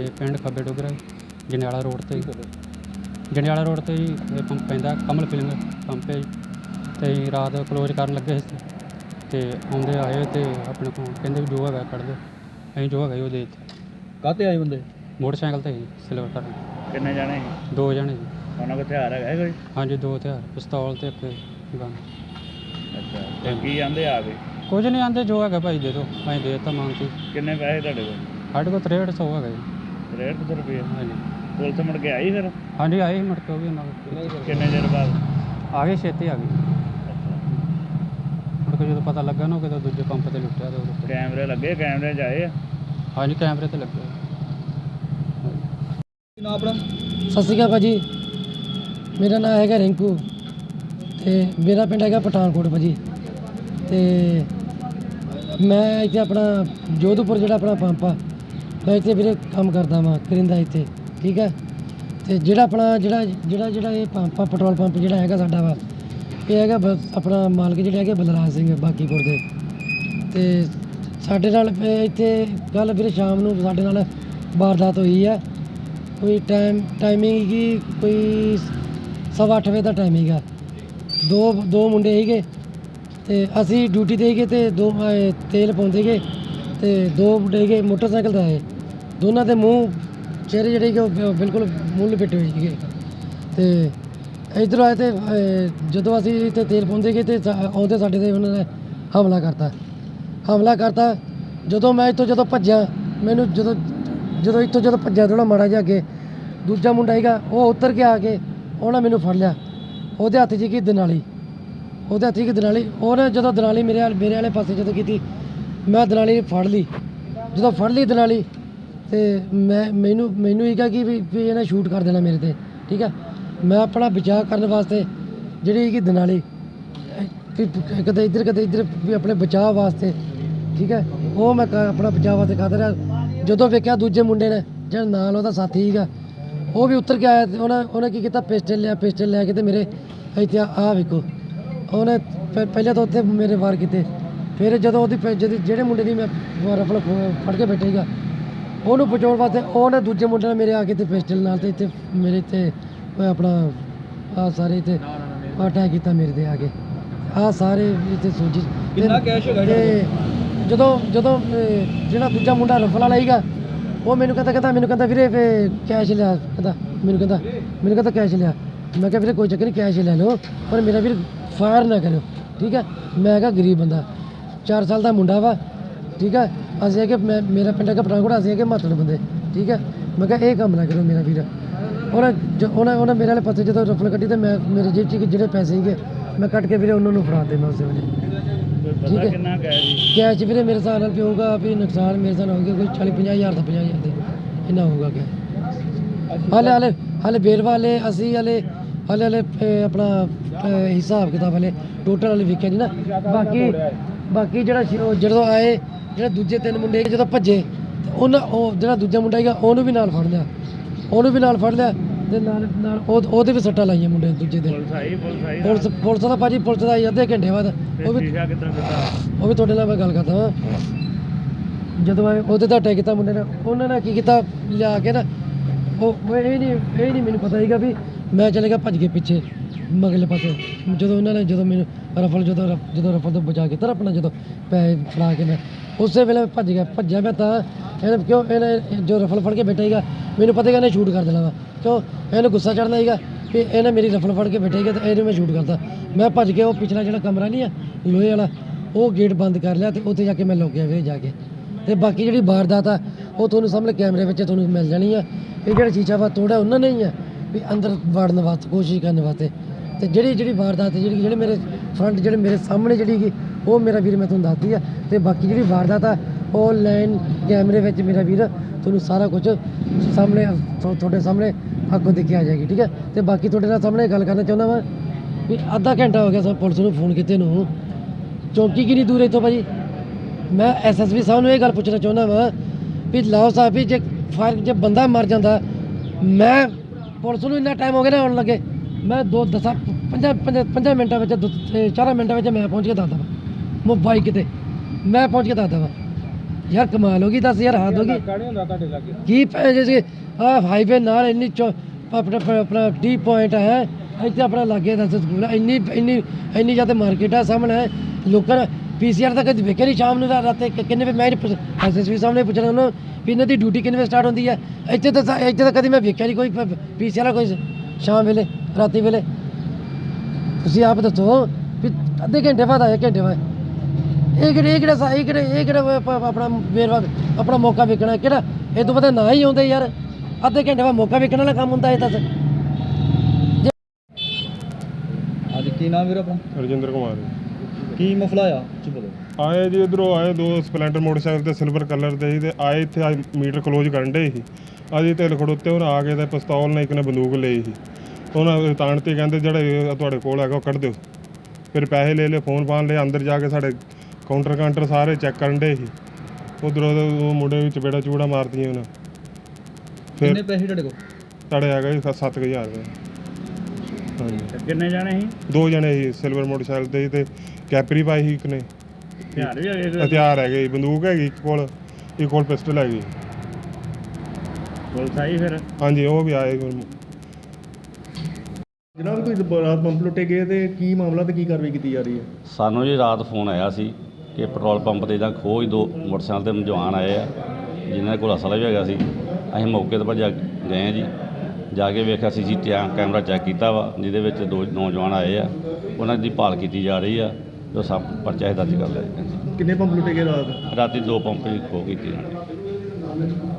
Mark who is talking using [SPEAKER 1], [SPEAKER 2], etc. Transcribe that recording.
[SPEAKER 1] ਤੇ ਪਿੰਡ ਖੱਬੇ ਡੋਗਰਾ ਜੰਡਿਆਲਾ ਰੋਡ ਤੇ ਜੰਡਿਆਲਾ ਰੋਡ ਤੇ ਜੀ ਇਹ ਪੰਪ ਪੈਂਦਾ ਕਮਲ ਫਿਲਿੰਗ ਪੰਪ ਹੈ ਜੀ। ਤੇ ਜੀ ਰਾਤ ਕਲੋਜ਼ ਕਰਨ ਲੱਗੇ ਸੀ। ਤੇ ਆਉਂਦੇ ਆਏ ਤੇ ਆਪਣੇ ਕੋਲ ਕਹਿੰਦੇ ਵੀ ਜੋ ਹੈਗਾ ਕੱਢ ਦਿਓ। ਅਸੀਂ ਜੋ ਹੈਗਾ ਜੀ ਉਹ ਦੇ ਦਿੱਤਾ।
[SPEAKER 2] ਕਾਤੇ ਆਏ ਬੰਦੇ?
[SPEAKER 1] ਮੋਟਰਸਾਈਕਲ ਤੇ ਜੀ ਸਿਲਵਰ ਕਲਰ
[SPEAKER 3] ਕਿੰਨੇ ਜਾਣੇ ਸੀ?
[SPEAKER 1] ਦੋ ਜਣੇ ਜੀ
[SPEAKER 3] ਉਹਨਾਂ ਕੋਲ ਹਥਿਆਰ ਹੈਗਾ ਕੋਈ?
[SPEAKER 1] ਹਾਂਜੀ ਦੋ ਹਥਿਆਰ ਪਿਸਤੌਲ ਤੇ ਇੱਕ ਗਨ
[SPEAKER 3] ਅੱਛਾ ਤੇ ਕੀ ਜਾਂਦੇ ਆ ਗਏ
[SPEAKER 1] ਕੁਝ ਨਹੀਂ ਆਂਦੇ ਜੋ ਹੈਗਾ ਭਾਈ ਦੇ ਦਿਓ। ਅਸੀਂ ਦੇ ਦਿੱਤਾ ਮੰਗ ਕੇ।
[SPEAKER 3] ਕਿੰਨੇ ਪੈਸੇ ਤੁਹਾਡੇ ਕੋਲ?
[SPEAKER 1] ਸਾਡੇ ਕੋਲ 6300 ਹੈਗਾ ਜੀ।
[SPEAKER 3] 63 ਰੁਪਏ।
[SPEAKER 1] ਹਾਂਜੀ।
[SPEAKER 3] ਪੁਲਿਸ ਮੁੜ ਕੇ ਆਈ ਫਿਰ?
[SPEAKER 1] ਹਾਂਜੀ ਆਏ ਸੀ ਮੁੜ ਕੇ ਉਹ ਵੀ ਉਹਨਾਂ ਕੋਲ।
[SPEAKER 3] ਕਿੰਨੇ ਚਿਰ ਬਾਅਦ?
[SPEAKER 1] ਆ ਗਏ ਛੇਤੀ ਆ ਗਏ
[SPEAKER 3] ਅੱਛਾ।
[SPEAKER 1] ਮੁੜ ਕੇ ਜਦੋਂ ਪਤਾ ਲੱਗਾ ਨਾ ਕਿ ਦੂਜੇ ਪੰਪ ਤੇ ਲੁੱਟਿਆ ਤੇ ਉਦੋਂ
[SPEAKER 3] ਕੈਮਰੇ ਲੱਗੇ ਕੈਮਰੇ 'ਚ ਆਏ ਆ?
[SPEAKER 1] ਹਾਂਜੀ ਕੈਮਰੇ ਤੇ ਲੱਗੇ।
[SPEAKER 2] ਆਪਣਾ?
[SPEAKER 4] ਸਤਿ ਸ਼੍ਰੀ ਅਕਾਲ ਭਾਜੀ। ਮੇਰਾ ਨਾਮ ਹੈਗਾ ਰਿੰਕੂ। ਤੇ ਮੇਰਾ ਪਿੰਡ ਹੈਗਾ ਪਠਾਨਕੋਟ ਭਾਜੀ। ਤੇ ਮੈਂ ਇੱਥੇ ਆਪਣਾ ਜੋਧਪੁਰ ਜਿਹੜਾ ਆਪਣਾ ਪੰਪ ਆ ਮੈਂ ਇੱਥੇ ਵੀਰੇ ਕੰਮ ਕਰਦਾ ਵਾਂ, ਕਰਿੰਦਾ ਇੱਥੇ, ਠੀਕ ਹੈ? ਤੇ ਜਿਹੜਾ ਆਪਣਾ, ਜਿਹੜਾ ਜਿਹੜਾ ਜਿਹੜਾ ਇਹ ਪੰਪ ਪੈਟਰੋਲ ਪੰਪ ਜਿਹੜਾ ਹੈਗਾ ਸਾਡਾ ਵਾ, ਇਹ ਹੈਗਾ ਬ- ਆਪਣਾ ਮਾਲਕ ਜਿਹੜੇ ਹੈਗੇ ਬਲਰਾਜ ਸਿੰਘ ਬਾਕੀਪੁਰ ਦੇ। ਤੇ ਸਾਡੇ ਨਾਲ ਇਹ ਇੱਥੇ ਕੱਲ ਵੀਰੇ ਸ਼ਾਮ ਨੂੰ ਸਾਡੇ ਨਾਲ ਵਾਰਦਾਤ ਹੋਈ ਹੈ ਕੋਈ ਟਾਈਮ, ਟਾਈਮਿੰਗ ਕੀ ਕੋਈ ਸਵਾ ਅੱਠ ਵਜੇ ਦਾ ਟਾਈਮਿੰਗ ਆ ਦੋ ਦੋ ਮੁੰਡੇ ਸੀਗੇ ਤੇ ਅਸੀਂ ਡਿਊਟੀ ਤੇ ਸੀਗੇ ਤੇ ਦੋ ਤੇਲ ਪਾਉਂਦੇ ਸੀਗੇ। ਤੇ ਦੋ ਮੁੰਡੇ ਸੀਗੇ ਮੋਟਰਸਾਈਕਲ ਤੇ ਆਏ ਦੋਨਾਂ ਦੇ ਮੂੰਹ, ਚਿਹਰੇ ਜਿਹੜੇ ਸੀਗੇ ਉਹ ਬਿਲਕੁਲ ਮੂੰਹ ਲਪੇਟੇ ਹੋਏ ਸੀਗੇ। ਤੇ ਇਧਰ ਆਏ ਤੇ ਜਦੋਂ ਅਸੀਂ ਇੱਥੇ ਤੇਲ ਪਾਉਂਦੇ ਗਏ ਤੇ ਸਾ- ਆਉਂਦੇ ਸਾਡੇ ਤੇ ਉਹਨਾਂ ਨੇ ਹਮਲਾ ਕਰਤਾ। ਹਮਲਾ ਕਰਤਾ। ਜਦੋਂ ਮੈਂ ਇੱਥੋਂ ਜਦੋਂ ਭੱਜਿਆ, ਮੈਨੂੰ ਜਦੋਂ ਜਦੋਂ ਇੱਥੋਂ ਜਦੋਂ ਭੱਜਿਆ ਥੋੜਾ ਮਾੜਾ ਜਿਹਾ ਅੱਗੇ, ਦੂਜਾ ਮੁੰਡਾ ਹੈਗਾ ਉਹ ਉੱਤਰ ਕੇ ਆ ਕੇ ਉਹਨੇ ਮੈਨੂੰ ਫੜ ਲਿਆ। ਉਹਦੇ ਹੱਥ 'ਚ ਕੀ ਦਨਾਲੀ? ਉਹਦੇ ਹੱਥ 'ਚ ਕੀ ਦਨਾਲੀ? ਉਹਨੇ ਜਦੋਂ ਦਨਾਲੀ ਮੇਰੇ ਵਾਲ ਮੇਰੇ ਵਾਲੇ ਪਾਸੇ ਜਦੋਂ ਕੀਤੀ ਮੈਂ ਦਲਾਲੀ ਫੜ ਲਈ। ਜਦੋਂ ਫੜ ਲਈ ਦਨਾਲੀ ਤੇ ਮੈਂ, ਮੈਨੂੰ ਮੈਨੂੰ ਇਹ ਕਿਹਾ ਕਿ ਵੀ ਵੀ ਇਹਨੇ ਸ਼ੂਟ ਕਰ ਦੇਣਾ ਮੇਰੇ ਤੇ, ਠੀਕ ਹੈ ਮੈਂ ਆਪਣਾ ਬਚਾਅ ਕਰਨ ਵਾਸਤੇ ਜਿਹੜੀ ਕਿ ਦਨਾਲੀ ਕਦੇ ਇੱਧਰ ਕਦੇ ਇੱਧਰ ਵੀ ਆਪਣੇ ਬਚਾਅ ਵਾਸਤੇ, ਠੀਕ ਹੈ ਉਹ ਮੈਂ ਕ- ਆਪਣਾ ਬਚਾਅ ਵਾਸਤੇ ਕਰਦਾ ਰਿਹਾ। ਜਦੋਂ ਵੇਖਿਆ ਦੂਜੇ ਮੁੰਡੇ ਨੇ, ਜਿਹੜਾ ਨਾਲ ਉਹਦਾ ਸਾਥੀ ਸੀਗਾ, ਉਹ ਵੀ ਉੱਤਰ ਕੇ ਆਇਆ ਤੇ ਉਹਨੇ ਉਹਨੇ ਕੀ ਕੀਤਾ? ਪਿਸਟਲ ਲਿਆ, ਪਿਸਟਲ ਲੈ ਕੇ ਤੇ ਮੇਰੇ ਇੱਥੇ ਆ ਵੇਖੋ। ਉਹਨੇ ਪਹਿ- ਪਹਿਲਾਂ ਤਾਂ ਉੱਥੇ ਮੇਰੇ ਵਾਰ ਕੀਤੇ। ਫਿਰ ਜਦੋਂ ਉਹਦੀ ਜਿਹਦੀ- ਜਿਹੜੇ ਮੁੰਡੇ ਦੀ ਮੈਂ ਰਫਲ ਫੜ ਕੇ ਬੈਠੇਗਾ ਉਹਨੂੰ ਬਚਾਉਣ ਵਾਸਤੇ ਉਹਨੇ ਦੂਜੇ ਮੁੰਡੇ ਨੇ ਮੇਰੇ ਆ ਕੇ ਤੇ ਪਿਸਟਲ ਨਾਲ ਤੇ ਇੱਥੇ ਮੇਰੇ ਇੱਥੇ ਉਹ ਆਪਣਾ ਆ ਸਾਰੇ ਇੱਥੇ ਅਟੈਕ ਕੀਤਾ ਮੇਰੇ ਤੇ ਆ ਕੇ। ਆ ਸਾਰੇ ਇੱਥੇ ਸੋਜੀ
[SPEAKER 2] ਕਿੰਨਾ ਕੈਸ਼ ਹੈਗਾ
[SPEAKER 4] ਤੇ ਜਦੋਂ ਜਦੋਂ ਅਹ, ਜਿਹੜਾ ਦੂਜਾ ਮੁੰਡਾ ਰਫਲ ਵਾਲਾ ਸੀਗਾ ਉਹ ਮੈਨੂੰ ਕਹਿੰਦਾ ਕਹਿੰਦਾ ਮੈਨੂੰ ਕਹਿੰਦਾ ਵੀਰੇ ਫੇ ਕੈਸ਼ ਲਿਆ ਕਹਿੰਦਾ ਮੈਨੂੰ ਕਹਿੰਦਾ ਮੈਨੂੰ ਕਹਿੰਦਾ ਕੈਸ਼ ਲਿਆ। ਮੈਂ ਕਿਹਾ ਵੀਰੇ ਕੋਈ ਚੱਕਰ ਨਹੀਂ ਕੈਸ਼ ਲੈ ਲਓ ਪਰ ਮੇਰਾ ਵੀਰ ਫਾਇਰ ਨਾ ਕਰਿਓ ਠੀਕ ਹੈ? ਮੈਂ ਹੈਗਾ ਗਰੀਬ ਬੰਦਾ। 4 ਸਾਲ ਦਾ ਮੁੰਡਾ ਵਾ ਠੀਕ ਹੈ ਅਸੀਂ ਕਿ ਮੈਂ ਮੇਰਾ ਪਿੰਡ ਹੈਗਾ ਪਠਾਨਕੋਟ ਅਸੀਂ ਕਿ ਮਾਤੜ ਬੰਦੇ ਠੀਕ ਹੈ ਮੈਂ ਕਿਹਾ ਇਹ ਕੰਮ ਨਾ ਕਰੋ ਮੇਰਾ ਵੀਰ। ਉਹਨੇ ਜ- ਉਹਨੇ ਉਹਨੇ ਮੇਰੇ ਵਾਲੇ ਪਾਸੇ ਜਦੋਂ ਰਫਲ ਕੱਢੀ ਤੇ ਮੈਂ ਮੇਰੇ ਜੇਬ 'ਚ ਜਿਹੜੇ ਪੈਸੇ ਸੀਗੇ ਮੈਂ ਕੱਢ ਕੇ ਵੀਰੇ ਉਹਨਾਂ ਨੂੰ ਫੜਾ ਦੇ ਮੈਂ ਉਸੇ ਵੇਲੇ। ਠੀਕ ਹੈ।
[SPEAKER 3] ਕਿੰਨਾ ਜੀ?
[SPEAKER 4] ਕੈਸ਼ ਵੀਰੇ ਮੇਰੇ ਹਿਸਾਬ ਨਾਲ ਪਿਊਗਾ ਵੀ ਨੁਕਸਾਨ ਮੇਰੇ ਹਿਸਾਬ ਨਾਲ ਹੋਊਗਾ ਕੋਈ 40 50 ਹਜ਼ਾਰ ਦਾ 50 ਹਜ਼ਾਰ ਦੇ ਇੰਨਾ ਹੋਊਗਾ ਕਿ ਹਾਲੇ ਹਾਲੇ ਹਾਲੇ ਬੇਰਵਾ ਵਾਲੇ ਅਸੀਂ ਹਾਲੇ ਹਾਲੇ ਹਾਲੇ ਆਪਣਾ ਹਿਸਾਬ ਕਿਤਾਬ ਵਾਲੇ ਟੋਟਲ ਵਾਲੇ ਵਿਕਿਆ ਨਹੀਂ ਨਾ। ਬਾਕੀ ਬਾਕੀ ਜਿਹੜਾ ਸੀ ਉਹ ਜਦੋਂ ਆਏ ਜਿਹੜੇ ਦੂਜੇ ਤਿੰਨ ਮੁੰਡੇ ਜਦੋਂ ਭੱਜੇ ਤੇ ਉਹਨਾਂ ਉਹ ਜਿਹੜਾ ਦੂਜਾ ਮੁੰਡਾ ਹੈਗਾ ਉਹਨੂੰ ਵੀ ਨਾਲ ਫੜ ਲਿਆ। ਉਹਨੂੰ ਵੀ ਨਾਲ ਫੜ ਲਿਆ ਤੇ ਨਾਲ ਨਾਲ ਉਹ ਉਹਦੇ ਵੀ ਸੱਟਾਂ ਲਾਈਆਂ ਮੁੰਡੇ ਦੂਜੇ ਦੇ
[SPEAKER 3] ਪੁਲਿਸ ਆਈ ਪੁਲਿਸ ਆਈ
[SPEAKER 4] ਪੁਲਿਸ ਪੁਲਿਸ ਦਾ ਭਾਜੀ ਪੁਲਿਸ ਦਾ ਆਈ ਅੱਧੇ ਘੰਟੇ ਬਾਅਦ। ਉਹ ਵੀ
[SPEAKER 3] ਸ਼ੀਸ਼ਾ ਕਿੱਦਾਂ ਕਿੱਦਾਂ?
[SPEAKER 4] ਉਹ ਵੀ ਤੁਹਾਡੇ ਨਾਲ ਮੈਂ ਗੱਲ ਕਰਦਾ ਵਾਂ। ਜਦੋਂ ਆਏ ਉਹਦੇ ਦਾ ਅਟੈਕ ਕੀਤਾ ਮੁੰਡੇ ਨੇ। ਉਹਨਾਂ ਨੇ ਕੀ ਕੀਤਾ ਲਿਆ ਕੇ ਨਾ ਉਹ ਉਹ ਇਹ ਨਹੀਂ ਇਹ ਨਹੀਂ ਮੈਨੂੰ ਪਤਾ ਸੀਗਾ ਵੀ ਮੈਂ ਚਲੇ ਗਿਆ ਭੱਜ ਕੇ ਪਿੱਛੇ। ਮਗਲੇ ਪਾਸੇ। ਜਦੋਂ ਉਹਨਾਂ ਨੇ ਜਦੋਂ ਮੈਨੂੰ ਰਫਲ ਜਦੋਂ ਰਫ- ਜਦੋਂ ਰਫਲ ਤੋਂ ਬਚਾ ਕੀਤਾ ਨਾ ਆਪਣਾ, ਜਦੋਂ ਪੈਸੇ ਫੜਾ ਕੇ ਮੈਂ ਉਸੇ ਵੇਲੇ ਮੈਂ ਭੱਜ ਗਿਆ। ਭੱਜਿਆ ਮੈਂ ਤਾਂ ਇਹਨੇ ਕਿਉਂ ਇਹਨੇ ਜੋ ਰਫਲ ਫੜ ਕੇ ਬੈਠਾ ਸੀਗਾ ਮੈਨੂੰ ਪਤਾ ਸੀਗਾ ਇਹਨੇ ਸ਼ੂਟ ਕਰ ਦੇਣਾ ਵਾ। ਕਿਉਂ? ਇਹਨੂੰ ਗੁੱਸਾ ਚੜਨਾ ਸੀਗਾ ਵੀ ਇਹਨੇ ਮੇਰੀ ਰਫਲ ਫੜ ਕੇ ਬੈਠੇਗਾ ਤੇ ਇਹਨੂੰ ਮੈਂ ਸ਼ੂਟ ਕਰਤਾ ਮੈਂ ਭੱਜ ਕੇ ਉਹ ਪਿਛਲਾ ਜਿਹੜਾ ਕਮਰਾ ਨਹੀਂ ਆ, ਲੋਹੇ ਵਾਲਾ, ਉਹ ਗੇਟ ਬੰਦ ਕਰ ਲਿਆ ਤੇ ਉੱਥੇ ਜਾ ਕੇ ਮੈਂ ਲੁੱਕ ਗਿਆ ਵੀਰੇ ਜਾ ਕੇ। ਤੇ ਬਾਕੀ ਜਿਹੜੀ ਵਾਰਦਾਤ ਆ, ਉਹ ਤੁਹਾਨੂੰ ਸਾਹਮਣੇ ਕੈਮਰੇ ਵਿੱਚ ਤੁਹਾਨੂੰ ਮਿਲ ਜਾਣੀ ਆ। ਇਹ ਜਿਹੜਾ ਸ਼ੀਸ਼ਾ ਵਾ ਤੋੜਾ ਉਹਨਾਂ ਨੇ ਹੀ ਆ ਵੀ ਅੰਦਰ ਵੜਨ ਵਾਸਤੇ, ਕੋਸ਼ਿਸ਼ ਕਰਨ ਵਾਸਤੇ। ਤੇ ਜਿਹੜੀ ਜਿਹੜੀ ਵਾਰਦਾਤ ਹੈ, ਜਿਹੜੀ ਜਿਹੜੇ ਮੇਰੇ ਫਰੰਟ ਜਿਹੜੇ ਮੇਰੇ ਸਾਹਮਣੇ ਜਿਹੜੀ ਹੈਗੀ ਉਹ ਮੇਰਾ ਵੀਰ ਮੈਂ ਤੁਹਾਨੂੰ ਦੱਸਦੀ ਆ। ਤੇ ਬਾਕੀ ਜਿਹੜੀ ਵਾਰਦਾਤ ਆ ਉਹ ਕੈਮਰੇ ਵਿੱਚ ਮੇਰਾ ਵੀਰ ਤੁਹਾਨੂੰ ਸਾਰਾ ਕੁਝ ਸਾਹਮਣੇ ਤੁਹਾਡੇ ਸਾਹਮਣੇ ਅੱਗੋਂ ਦੇਖਿਆ ਆ ਜਾਏਗੀ ਠੀਕ ਹੈ? ਤੇ ਬਾਕੀ ਤੁਹਾਡੇ ਨਾਲ ਸਾਹਮਣੇ ਗੱਲ ਕਰਨਾ ਚਾਹੁੰਦਾ ਮੈਂ ਵੀ ਅੱਧਾ ਘੰਟਾ ਹੋ ਗਿਆ ਸਾ ਪੁਲਿਸ ਨੂੰ ਫੋਨ ਕੀਤੇ ਨੂੰ। ਚੌਂਕੀ ਕਿੰਨੀ ਦੂਰ ਹੈ ਇੱਥੋਂ ਭਾਜੀ? ਮੈਂ ਐਸਐਸਪੀ ਸਾਹਿਬ ਨੂੰ ਇਹ ਗੱਲ ਪੁੱਛਣਾ ਚਾਹੁੰਦਾ ਵਾਂ ਵੀ ਲਾਓ ਸਾਹਿਬ ਵੀ ਜੇ ਫਾਇਰ ਜੇ ਬੰਦਾ ਮਰ ਜਾਂਦਾ ਮੈਂ ਪੁਲਿਸ ਨੂੰ ਇੰਨਾ ਟਾਈਮ ਹੋ ਗਿਆ ਨਾ ਆਉਣ ਲੱਗੇ। ਮੈਂ ਦੋ ਦਸਾਂ ਪੰਜਾਂ ਪੰਜਾਂ ਪੰਜਾਂ ਮਿੰਟਾਂ ਵਿੱਚ ਦੋ- ਤੇ ਚਾਰਾਂ ਮਿੰਟਾਂ ਵਿੱਚ ਮੈਂ ਪਹੁੰਚ ਕੇ ਦੱਸਦਾ ਵਾ। ਮੋਬਾਈਲ ਕਿਤੇ? ਮੈਂ ਪਹੁੰਚ ਕੇ ਦੱਸਦਾ ਵਾ। ਯਾਰ ਕਮਾਲ ਹੋ ਗਈ ਦੱਸ ਯਾਰ ਹੱਦ ਹੋ ਗਈ।
[SPEAKER 2] ਕਾੜੇ ਹੁੰਦਾ ਤੁਹਾਡੇ ਲਾਗੇ?
[SPEAKER 4] ਕੀ ਪੈ ਜੇ ਆ ਹਾਈਵੇ ਨਾਲ ਇੰਨੀ ਚੌ- ਆਪਣਾ ਆਪਣਾ- ਆਪਣਾ ਟੀ ਪੁਆਇੰਟ ਹੈ। ਇੱਥੇ ਆਪਣਾ ਲਾਗੇ ਦੱਸ ਸਕੂਲ ਹੈ। ਇੰਨੀ ਇੰਨੀ ਇੰਨੀ ਜ਼ਿਆਦਾ ਮਾਰਕੀਟ ਹੈ ਸਾਹਮਣੇ। ਲੋਕਾਂ ਪੀਸੀਆਰ ਤਾਂ ਕਦੇ ਵੇਖਿਆ ਨਹੀਂ ਸ਼ਾਮ ਨੂੰ ਰਾ- ਰਾਤੇ ਕਿ- ਕਿੰਨੇ ਵਜੇ ਮੈਂ ਐਸਐਸਪੀ ਸਾਹਮਣੇ ਪੁੱਛਣਾ ਉਹਨੂੰ ਵੀ ਇਹਨਾਂ ਦੀ ਡਿਊਟੀ ਕਿੰਨੇ ਵਜੇ ਸਟਾਰਟ ਹੁੰਦੀ ਹੈ। ਇੱਥੇ ਤਾਂ ਸਾ- ਇੱਥੇ ਤਾਂ ਕਦੇ ਮੈਂ ਵੇਖਿਆ ਨਹੀਂ ਕੋਈ ਪੀਸੀਆਰ ਕੋਈ ਸ਼ਾਮ ਵੇਲੇ। ਰਾਤੀ ਵੇਲੇ। ਤੁਸੀਂ ਆਪ ਦੱਸੋ ਵੀ ਅੱਧੇ ਘੰਟੇ ਬਾਅਦ ਆਏ ਘੰਟੇ ਬਾਅਦ? ਇਹ ਕਿਹੜੇ ਇਹ ਕਿਹੜਾ ਸਾ- ਇਹ ਕਿਹੜੇ ਇਹ ਕਿਹੜਾ ਆਪਣਾ ਵੇਰਵਾ ਆਪਣਾ ਮੌਕਾ ਵੇਖਣਾ ਕਿਹੜਾ? ਇਹ ਤੋਂ ਪਤਾ ਨਾ ਹੀ ਆਉਂਦੇ ਯਾਰ। ਅੱਧੇ ਘੰਟੇ ਬਾਅਦ ਮੌਕਾ ਵੇਖਣ ਵਾਲਾ ਕੰਮ ਹੁੰਦਾ ਇਹ ਤਾਂ
[SPEAKER 2] ਅੱਜ ਕੀ ਨਾਮ ਵੀਰ ਆਪਣਾ?
[SPEAKER 5] ਰਜਿੰਦਰ ਕੁਮਾਰ।
[SPEAKER 2] ਕੀ ਮਸਲਾ ਆ? ਬੋਲੋ
[SPEAKER 5] ਆਏ ਜੀ ਇਧਰੋਂ ਆਏ ਦੋ ਸਪਲੈਂਡਰ ਮੋਟਰਸਾਈਕਲ ਤੇ ਸਿਲਵਰ ਕਲਰ ਦੇ ਸੀ ਤੇ ਆਏ ਇੱਥੇ ਮੀਟਰ ਕਲੋਜ਼ ਕਰਨ ਡੇ ਸੀ। ਅਸੀਂ ਤੇ ਖੜੋਤੇ ਉਹਨਾਂ ਆ ਕੇ ਤੇ ਪਿਸਤੌਲ ਨਾਲ ਇੱਕ ਨੇ ਬੰਦੂਕ ਲਈ ਸੀ। ਉਹਨਾਂ ਤਾਣ ਤੇ ਕਹਿੰਦੇ ਜਿਹੜੇ ਤੁਹਾਡੇ ਕੋਲ ਹੈਗਾ ਉਹ ਕੱਢ ਦਿਓ। ਫਿਰ ਪੈਸੇ ਲੈ ਲਏ ਫੋਨ ਫਾਨ ਲਏ ਅੰਦਰ ਜਾ ਕੇ ਸਾਡੇ ਕਾਊਂਟਰ ਕਾਊਂਟਰ ਸਾਰੇ ਚੈੱਕ ਕਰਨ ਡੇ ਸੀ। ਉਧਰੋਂ ਉਹ ਮੁੰਡੇ ਵਿੱਚ ਚਪੇੜਾ ਚੂੜਾ ਮਾਰਦੀਆਂ ਉਹਨਾਂ।
[SPEAKER 2] ਕਿੰਨੇ
[SPEAKER 5] ਫਿਰ
[SPEAKER 2] ਪੈਸੇ ਤੁਹਾਡੇ ਕੋਲ?
[SPEAKER 5] ਸਾਡੇ ਹੈਗਾ ਜੀ 7000 ਰੁਪਏ ਹਾਂਜੀ।
[SPEAKER 3] ਕਿੰਨੇ ਜਾਣੇ ਸੀ?
[SPEAKER 5] ਦੋ ਜਣੇ ਸੀ ਸਿਲਵਰ ਮੋਟਰਸਾਈਕਲ ਤੇ ਸੀ ਤੇ ਕੈਪਰੀ ਪਾਈ ਸੀ ਇੱਕ ਨੇ।
[SPEAKER 3] ਹਥਿਆਰ ਵੀ ਹੈਗੇ ਸੀ?
[SPEAKER 5] ਹਥਿਆਰ ਹੈਗੇ ਬੰਦੂਕ ਹੈਗੀ ਇੱਕ ਕੋਲ ਇੱਕ ਕੋਲ ਪਿਸਟਲ ਹੈਗੀ।
[SPEAKER 3] ਪੁਲਿਸ ਆਈ ਫਿਰ?
[SPEAKER 5] ਹਾਂਜੀ ਉਹ ਵੀ ਆਏ
[SPEAKER 6] ਜਨਾਬ ਕੋਈ ਰਾਤ ਪੰਪ ਲੁੱਟੇ ਗਏ ਤੇ ਕੀ ਮਾਮਲਾ ਤੇ ਕੀ ਕਾਰਵਾਈ ਕੀਤੀ ਜਾ ਰਹੀ ਹੈ?
[SPEAKER 7] ਸਾਨੂੰ ਜੀ ਰਾਤ ਫੋਨ ਆਇਆ ਸੀ ਕਿ ਪੈਟਰੋਲ ਪੰਪ ਤੇ ਜਾਂ ਖੋਜ ਦੋ ਮੋਟਰਸਾਈਕਲ ਤੇ ਜਵਾਨ ਆਏ ਆ ਜਿਨ੍ਹਾਂ ਕੋਲ ਅਸਲਾ ਵੀ ਹੈਗਾ ਸੀ। ਅਸੀਂ ਮੌਕੇ ਤੇ ਭੱਜ ਗਏ ਆ ਜੀ। ਜਾ ਕੇ ਵੇਖਿਆ ਸੀ ਕੈਮਰਾ ਚੈੱਕ ਕੀਤਾ ਵਾ ਜਿਹਦੇ ਵਿੱਚ ਦੋ ਨੌਜਵਾਨ ਆਏ ਆ। ਉਹਨਾਂ ਦੀ ਭਾਲ ਕੀਤੀ ਜਾ ਰਹੀ ਆ ਜੋ ਸਭ ਪਰਚਾ ਹੈ ਦਰਜ ਕਰ ਲਿਆ ਜੀ।
[SPEAKER 6] ਕਿੰਨੇ ਪੰਪ ਲੁੱਟੇ ਗਏ ਰਾਤ?
[SPEAKER 7] ਰਾਤੀ ਦੋ ਪੰਪ ਦੀ ਖੋਹ ਕੀਤੀ ਜਾਣੀ